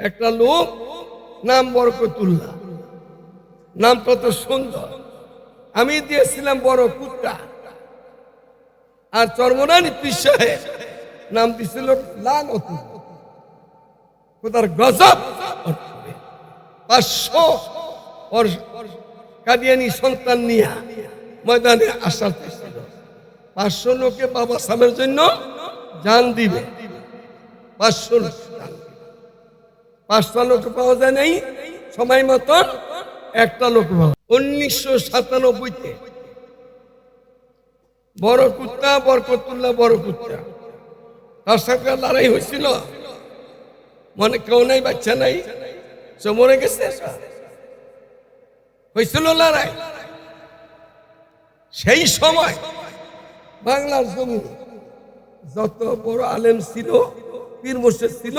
একটা লোক নাম বরকতুল্লাহ। নাম কত সুন্দর। আমি দিয়েছিলাম বড় কুত্তা। আর চর্মনানি পিসাহে নাম দিছিল লাল কোথার গজব পাঁচশো কাদিয়ানি সন্তান নিয়ে ময়দানে আসার ছিল পাঁচশো লোকে বাবা সামের জন্য জান দিবে। পাঁচশো লোক। পাঁচটা লোক পাওয়া যায় নাই, সময় মতন একটা লোক পাওয়া উনিশশো সাতানব্বইতে বড় কুত্তা বরকতুল্লাহ বড় কুত্তা। তার সাথে লড়াই হয়েছিল। মনে কেউ নাই, বাচ্চা নাই, সে মরে গেছে। হয়েছিল লড়াই। সেই সময় বাংলার জমি যত বড় আলেম ছিল পীর মোর্শেদ ছিল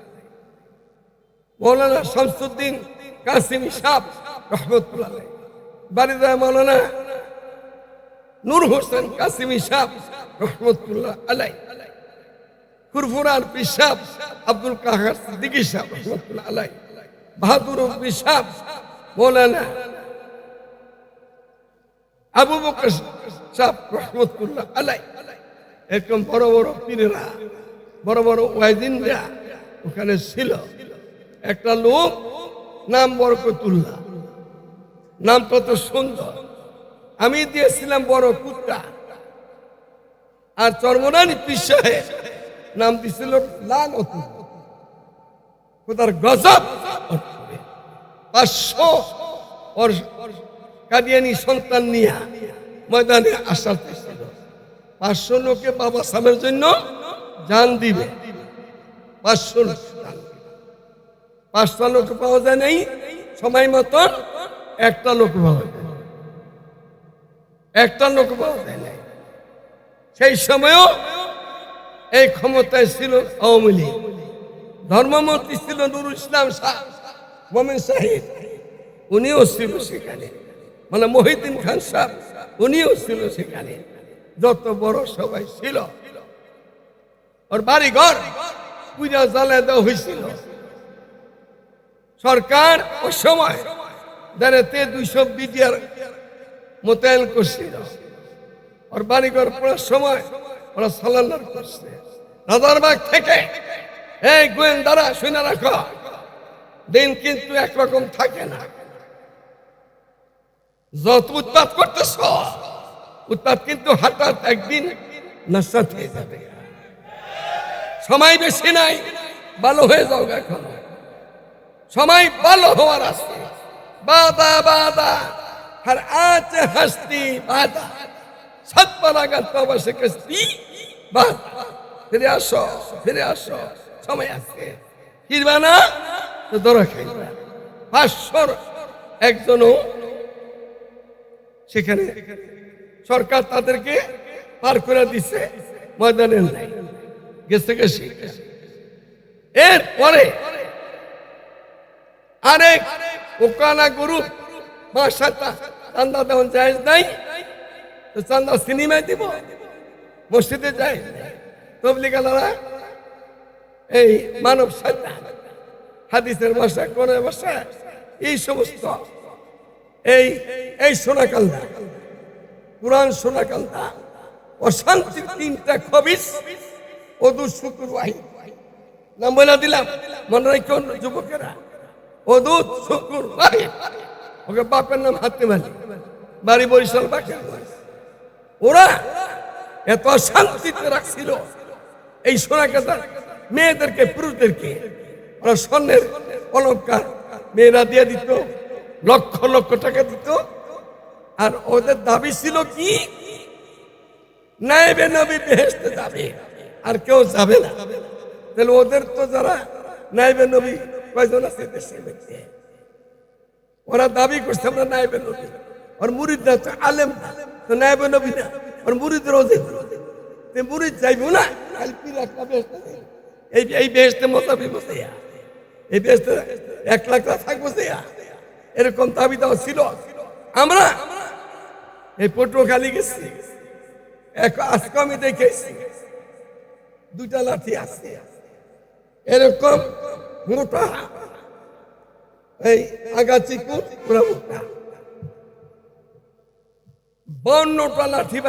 মৌলানা শামসুদ্দিন কাসিমি সাহেব রহমতুল্লাহ বারিদা মৌলানা নূর হোসেন কাসিমি সাহেব রহমতুল্লাহ আলাই কুরফুরান পিসাব আব্দুল কাহার সিদ্দিকী সাহেব রহমতুল্লাহ আলাই বাহাদুর পিসাব মৌলানা আবু বকর সাহেব রহমতুল্লাহ আলাই এরকম বড় বড় পীরেরা, বড় বড় ওয়াইদিনরা ওখানে ছিল। একটা লোক নাম বরকতুল্লাহ। নাম কত সুন্দর। আমি দিয়েছিলাম বড় কুত্তা আর চর্মনানি পিসাহে নাম দিছিল লাল কোথার গজব পাঁচশো কাদিয়ানি সন্তান নিয়ে ময়দানে আসার পাঁচশো লোকে বাবা সামের জন্য জান দিবে। পাঁচশো লোক। পাঁচটা লোক পাওয়া যায় নাই, সময় মতন একটা লোক পাওয়া যায় একটা লোক পাওয়া যায় নাই। সেই সময়ও এই ক্ষমতায় ছিল আওয়ামী লীগ। ধর্মমন্ত্রী ছিল নুরুল ইসলাম শাহ সাহিদ উনিও ছিল সেখানে। মানে মহিউদ্দিন খান সাহ উনিও ছিল সেখানে। যত বড় সবাই ছিল। ওর বাড়ি ঘর পূজা জ্বালায় দেওয়া হয়েছিল। সরকার ওই সময় দাঁড়াতে দুইশো বিডিআর মোতায়েন করছিল। ওর বাড়িঘর পড়ার সময় ওরা সালান্ডার করছে। রাজারবাগ থেকে, এই গোয়েন্দারা, শুনে রাখো, দিন কিন্তু একরকম থাকে না। যত উৎপাত করতেছ, উৎপাত কিন্তু হঠাৎ একদিন নস্বাত হয়ে যাবে। সময় বেশি নাই, ভালো হয়ে যাও এখন। সময় ভালো হওয়ার আছে। বাদা বাদা আর আছে হস্তি বাদা সৎপরাগাত বাবা সে কস্তি বাদা ফিরে আসো ফিরে আসো। সময় আছে। ফিরবা না, তো দরা খাইবা পাঁচশোর একজনও সেখানে সরকার তাদেরকে পার করে দিছে, ময়দানে গেছে গেছে। এরপরে আরেক ওকানা গুরু চান্দা তখন যায় নাই। চান্দা সিনেমায় দিব, মসজিদে যায় তবলিগালারা এই মানব সাজা হাদিসের ভাষা, কোরআনের ভাষা, এই সমস্ত, এই এই সোনাকান্দা, কোরআন সোনাকান্দা, অশান্তির তিনটা খবিস অদু শুকুর ওয়াহিদ নাম বলে দিলাম, মনে রাখো যুবকেরা। অদূত শুকুর ওয়াহিদ ওকে বাপের নাম হাতে মালি। বাড়ি বরিশাল বাকি। ওরা এত শান্তিতে রাখছিল। এই সোনাকান্দা মেয়েদেরকে, পুরুষদেরকে, ওরা স্বর্ণের অলঙ্কার মেয়েরা দিয়ে দিত, লক্ষ লক্ষ টাকা দিত। আর ওদের দাবি ছিল কি? নাইবে নবী বেহেস্তে যাবে, আর কেউ যাবে না। তাহলে ওদের তো যারা নাইবে নবী কয়জন আছে ওরা দাবি করছে আমরা নাইবে নবী। আর মুরিদরা তো আলেম না, তো নাইবে নবী না। মুরিদরাও দেখবে তে মুরিদ না? খালি একটা এই এই বেহেস্তে মোতাবি বসেয়া এই বেহেস্তে এক লাখ থাকব সেয়া এরকম দাবি দাওয়া ছিল। আমরা এই পটুয়াখালী গেছি। এক আজকে আমি দেখেছি। দুটা লাঠি আছে। এরকম মোটা এই লাঠি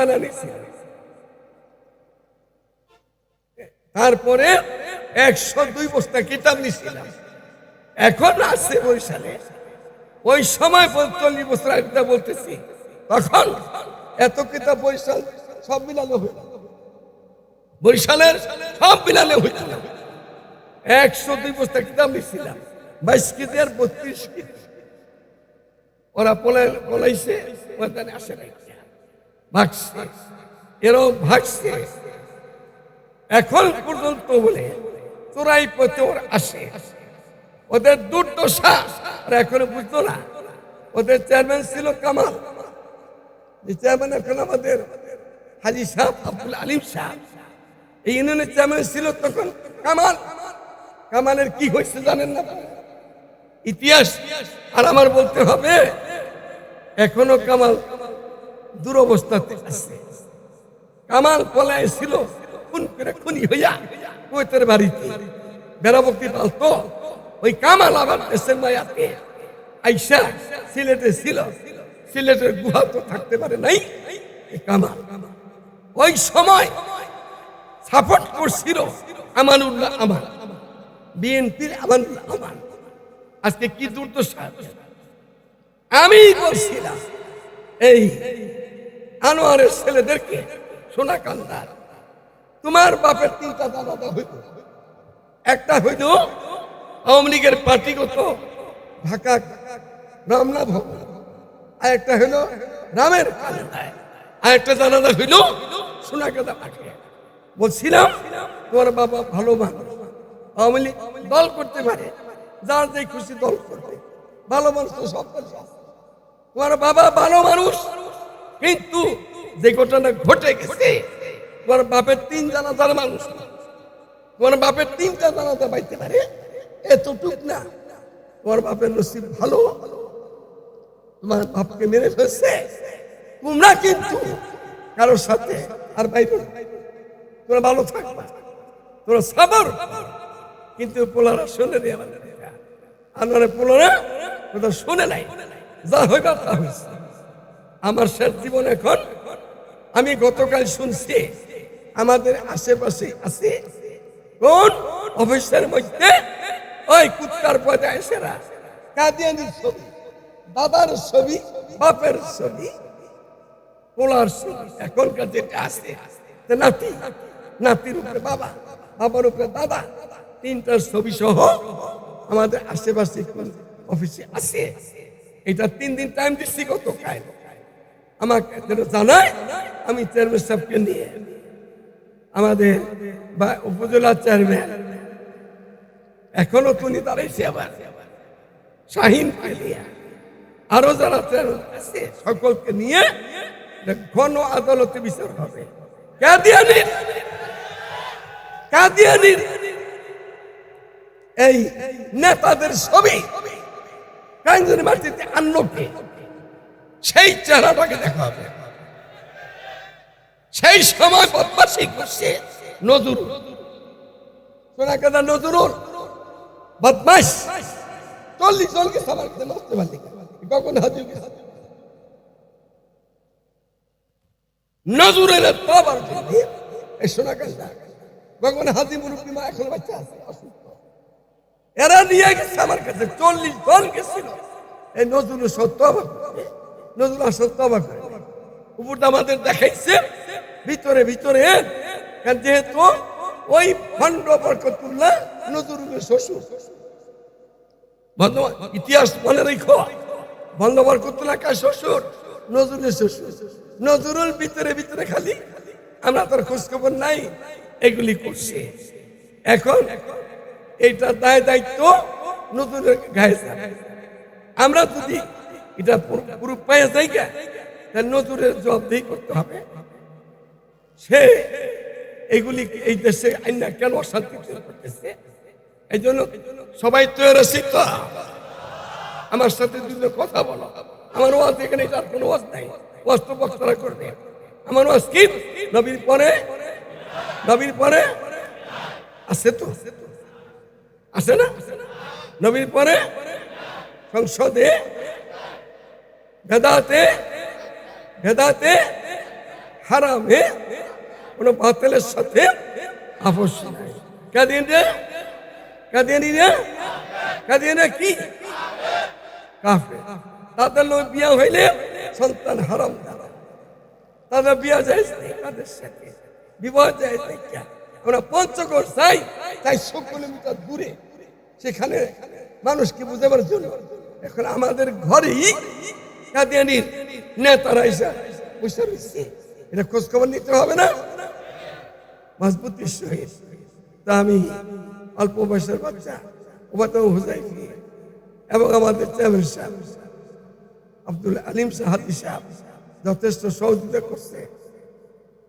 তারপরে একশো দুই বস্তা কিতাব নিছিলাম। এখন আসছে বরিশালে। ওই সময় পর- চল্লিশ বছর আগে বলতেছি। তখন এত কিতাব বরিশাল সব মিলানো হইল। বরিশালের সব মিলানো হইল। একশো দুই বস্তা কিতাব নিছিলাম। বাইশ কেজি আর বত্রিশ কেজি। ওরা পলাই পলাইছে, ওখানে আসে নাই। ভাগছে। এরকম ভাগছে। এখন পর্যন্ত বলে, চোরাই পথে ওরা আসে। ওদের দুর্দশা, আর এখনও বুঝতো না। ওদের চেয়ারম্যান ছিল কামাল। চেয়ারম্যান এখন আমাদের হাজি সাহ আব্দুল আলিম শাহ এই ইউনিয়নের চেয়ারম্যান ছিল তখন কামাল। কামালের কি হয়েছে জানেন না? ইতিহাস আর আমার বলতে হবে, এখনও কামাল দুরবস্থাতে আছে। কামাল পলায় ছিল, খুন করে খুনি হইয়া কুয়েতের বাড়িতে। বেড়াবক্তি পালতো ওই কামাল আবার দেশের মায়াতে আইসা সিলেটে ছিল। সিলেটের গুহা তো থাকতে পারে নাই কামাল। ওই সময় সাপোর্ট করছিল আমানুল্লাহ আমার। বিএনপির আমানুল্লাহ আমার আজকে কি দুর্দশা? আমি বলছিলাম, এই আনোয়ারের ছেলেদেরকে সোনা কান্দার তোমার বাপের তিনটা দাদা হইল। একটা হইল আওয়ামী লীগের পার্টিগত ঢাকা রমনা ভবন। আর একটা হইল রামের আর একটা জানাজা হইল সোনাকাদা পাখি বলছিলাম, তোমার বাবা ভালো মানুষ। আওয়ামী লীগ দল করতে পারে, যার যে খুশি দল করতে ভালো মানুষ তো সব। তোমার বাবা ভালো মানুষ, কিন্তু যে ঘটনা ঘটে গেছে, তোমার বাপের তিন জানাজার মানুষ। তোমার বাপের তিনটা জানাজা পাইতে পারে, এতটুক না। তোমার বাপের নসিব ভালো। তোমার বাপকে মেরে ফেলছে। তোমরা কিন্তু কারোর সাথে আর বাইরে তোমরা ভালো থাকবা। তোমরা সাবর। কিন্তু পোলারা শুনে রে আমাদের পোলারা ওটা শুনে নাই। যা হইবার তা হয়েছে আমার শেষ জীবন এখন। আমি গতকাল শুনছি, আমাদের আশেপাশে আছে কোন অফিসের মধ্যে ওই কুত্তার পয়দা এসেরা কাদিয়ানির ছবি, বাবার ছবি, বাপের ছবি। পোলার ছবি এখনকার যেটা আছে নাতি, নাতির উপরে বাবা, বাবার উপরে দাদা তিনটার ছবি সহ আমাদের আশেপাশে অফিসে আছে। এটা তিন দিন টাইম দিচ্ছি কত আমাকে যেটা জানায়, আমি চেয়ারম্যান সাহেবকে নিয়ে। আমাদের বা উপজেলা চেয়ারম্যান এখনও তুমি দাঁড়াইছে আবার। শাহিন পাইলিয়া। আরও যারা আছে, সকলকে নিয়ে ঘন আদালতে বিচার হবে। কাদিয়ানির কাদিয়ানির এই নেতাদের ছবি মাটিতে আন্নকে সেই চেহারাটাকে দেখা হবে। সেই সময় বদমাসি করছে নজরুল। শোনা কথা, নজরুল? বদমাস চল্লিশ জনকে সবার কাছে মারতে পারলি কখন হাজির নজরুলের জন্য। এই শোনা কথা, কখন হাজি মুরব্বী মা এখন বাচ্চা আছে? এরা নিয়ে গেছে আমার কাছে, চল্লিশ জন গেছিল। এই নজরুল সত্য অবাক নজরুল সত্য অবাক উপরটা আমাদের দেখাইছে, ভিতরে ভিতরে। যেহেতু ওই খণ্ড বরকতুল্লাহ নজরুলের শ্বশুর। ইতিহাস মনে রেখো। বন্ধ বরকতুল্লাহ কার শ্বশুর? নজরুলের শ্বশুর। নজরুল ভিতরে ভিতরে খালি। আমরা তার খোঁজ খবর নাই। এগুলি করছে। এখন এইটা দায় দায়িত্ব নতুন যায়। আমরা যদি এটা পুরো পায়ে জায়গা তার নজরের জবাবদেহি করতে হবে। সে এইগুলি এই দেশে আইনা কেন অশান্তি করতেছে? এই জন্য সবাই তৈরি আছি তো। আমার সাথে দুটো কথা বলো। আমার ওয়াজ এখানে এটার কোনো ওয়াজ নাই। ওয়াজ তো বক্তারা করবে। আমার ওয়াজ কি? নবীর পরে? নবীর পরে? আছে তো? আছে না? নবীর পরে সংসদে, ভেদাতে ভেদাতে, হারামে কোন বাতিলের সাথে আপোষ নাই। কাদিন রে? কাদিয়ানি রে? কি? তাদের লোক বিয়া হইলে সন্তান হারাম তাদের বিয়া যায় তাদের সাথে। বিবাহ যায় আমরা পঞ্চগড় চাই। তাই ছ কিলোমিটার দূরে সেখানে মানুষকে বুঝাবার জন্য এখন আমাদের ঘরেই কাদিয়ানির নেতারা এসে বসে রয়েছে। এটা খোঁজ খবর নিতে হবে না। মজবুতির সহিত তা আমি অল্প বয়সের বাচ্চা ওবাতাম হুজাইফি এবং আমাদের চেয়ারম্যান সাহেব, আব্দুল আলিম সাহাদি সাহেব যথেষ্ট সহযোগিতা করছে।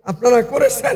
আপনারা করেছেন।